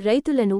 రైతులను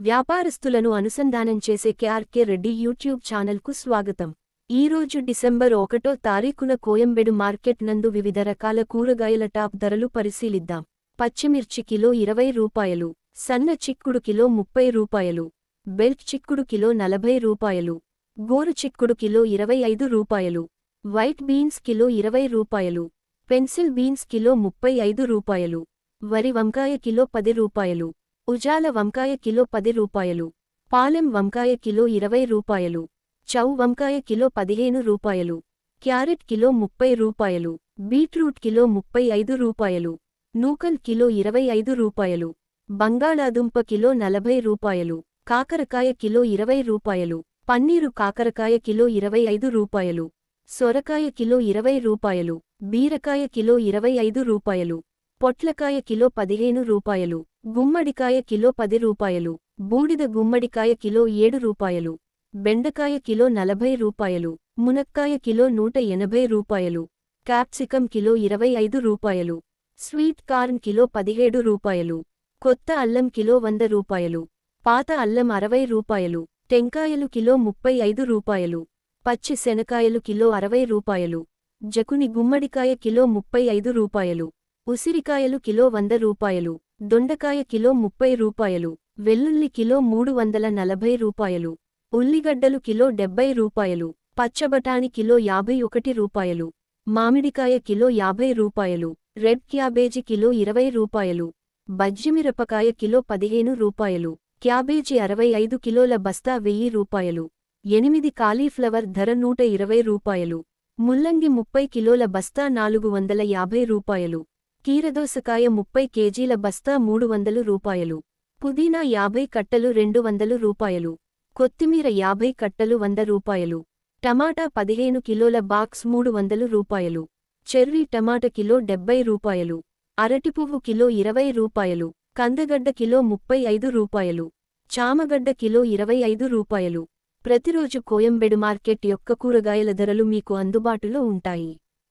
వ్యాపారస్తులను అనుసంధానం చేసే కేఆర్కే రెడ్డి యూట్యూబ్ ఛానల్కు స్వాగతం. ఈరోజు డిసెంబర్ ఒకటో తారీఖున కోయంబెడు మార్కెట్ నందు వివిధ రకాల కూరగాయల టాప్ ధరలు పరిశీలిద్దాం. పచ్చిమిర్చి కిలో ఇరవై రూపాయలు సన్న చిక్కుడు కిలో ముప్పై రూపాయలు బెల్ట్ చిక్కుడు కిలో నలభై రూపాయలు గోరు చిక్కుడు కిలో ఇరవై ఐదు రూపాయలు వైట్ బీన్స్ కిలో ఇరవై రూపాయలు పెన్సిల్ బీన్స్ కిలో ముప్పై ఐదు రూపాయలు వరి వంకాయ కిలో పది రూపాయలు ఉజాల వంకాయ కిలో పది రూపాయలు. పాలెం వంకాయ కిలో ఇరవై రూపాయలు. చౌ వంకాయ కిలో పదిహేను రూపాయలు. క్యారెట్ కిలో ముప్పై రూపాయలు. బీట్రూట్ కిలో ముప్పై ఐదు రూపాయలు. నూకల్ కిలో ఇరవై ఐదు రూపాయలు. బంగాళాదుంప కిలో నలభై రూపాయలు. కాకరకాయ కిలో ఇరవై రూపాయలు. పన్నీరు కాకరకాయ కిలో ఇరవై ఐదు రూపాయలు. సొరకాయ కిలో ఇరవై రూపాయలు. బీరకాయ కిలో ఇరవై ఐదు రూపాయలు. పొట్లకాయ కిలో పదిహేను రూపాయలు. గుమ్మడికాయ కిలో పది రూపాయలు బూడిద గుమ్మడికాయ కిలో ఏడు రూపాయలు బెండకాయ కిలో నలభై రూపాయలు మునక్కాయ కిలో నూట ఎనభై రూపాయలు క్యాప్సికం కిలో ఇరవై ఐదు రూపాయలు స్వీట్ కార్న్ కిలో పదిహేడు రూపాయలు కొత్త అల్లం కిలో వంద రూపాయలు పాత అల్లం అరవై రూపాయలు టెంకాయలు కిలో ముప్పై ఐదు రూపాయలు పచ్చి శనకాయలు కిలో అరవై రూపాయలు జకుని గుమ్మడికాయ కిలో ముప్పై ఐదు రూపాయలు ఉసిరికాయలు కిలో వంద రూపాయలు దొండకాయ కిలో ముప్పై రూపాయలు వెల్లుల్లి కిలో మూడు వందల నలభై రూపాయలు ఉల్లిగడ్డలు కిలో డెబ్బై రూపాయలు పచ్చబటాని కిలో యాభై ఒకటి రూపాయలు మామిడికాయ కిలో యాభై రూపాయలు రెడ్ క్యాబేజీ కిలో ఇరవై రూపాయలు బజ్జిమిరపకాయ కిలో పదిహేను రూపాయలు క్యాబేజీ అరవై ఐదు కిలోల బస్తా వెయ్యి రూపాయలు ఎనిమిది కాలీఫ్లవర్ ధర నూట ఇరవై రూపాయలు ముల్లంగి ముప్పై కిలోల బస్తా నాలుగు వందల యాభై రూపాయలు కీరదోసకాయ ముప్పై కేజీల బస్తా మూడు వందలు రూపాయలు. పుదీనా యాభై కట్టలు రెండు వందలు రూపాయలు. కొత్తిమీర యాభై కట్టలు వంద రూపాయలు. టమాటా పదిహేను కిలోల బాక్స్ మూడు వందలు రూపాయలు. చెర్రీ టమాటా కిలో డెబ్బై రూపాయలు. అరటిపువ్వు కిలో ఇరవై రూపాయలు. కందగడ్డ కిలో ముప్పై ఐదు రూపాయలు. చామగడ్డ కిలో ఇరవై ఐదు రూపాయలు. ప్రతిరోజు కోయంబెడు మార్కెట్ యొక్క కూరగాయల ధరలు మీకు అందుబాటులో ఉంటాయి.